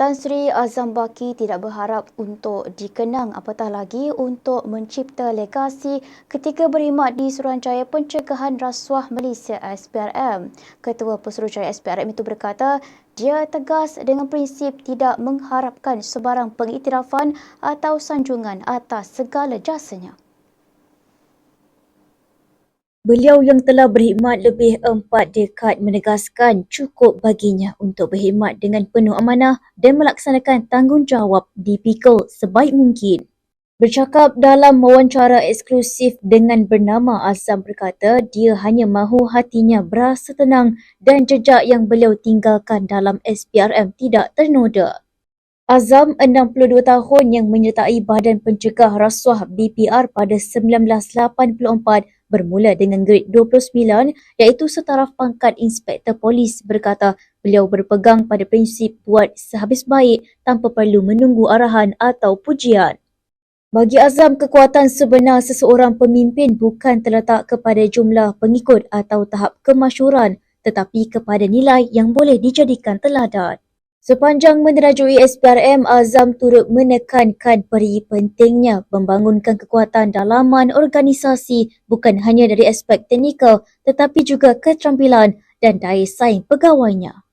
Tan Sri Azam Baki tidak berharap untuk dikenang apatah lagi untuk mencipta legasi ketika berkhidmat di Suruhanjaya Pencegahan Rasuah Malaysia SPRM. Ketua Pesuruhjaya SPRM itu berkata, dia tegas dengan prinsip tidak mengharapkan sebarang pengiktirafan atau sanjungan atas segala jasanya. Beliau yang telah berkhidmat lebih empat dekad menegaskan cukup baginya untuk berkhidmat dengan penuh amanah dan melaksanakan tanggungjawab di PIKO sebaik mungkin. Bercakap dalam wawancara eksklusif dengan bernama Azam berkata dia hanya mahu hatinya berasa tenang dan jejak yang beliau tinggalkan dalam SPRM tidak ternoda. Azam 62 tahun yang menyertai Badan Pencegah Rasuah BPR pada 1984 bermula dengan grade 29 iaitu setaraf pangkat inspektor polis berkata beliau berpegang pada prinsip buat sehabis baik tanpa perlu menunggu arahan atau pujian. Bagi Azam, kekuatan sebenar seseorang pemimpin bukan terletak kepada jumlah pengikut atau tahap kemasyuran tetapi kepada nilai yang boleh dijadikan teladan. Sepanjang menerajui SPRM, Azam turut menekankan peri pentingnya membangunkan kekuatan dalaman organisasi bukan hanya dari aspek teknikal tetapi juga keterampilan dan daya saing pegawainya.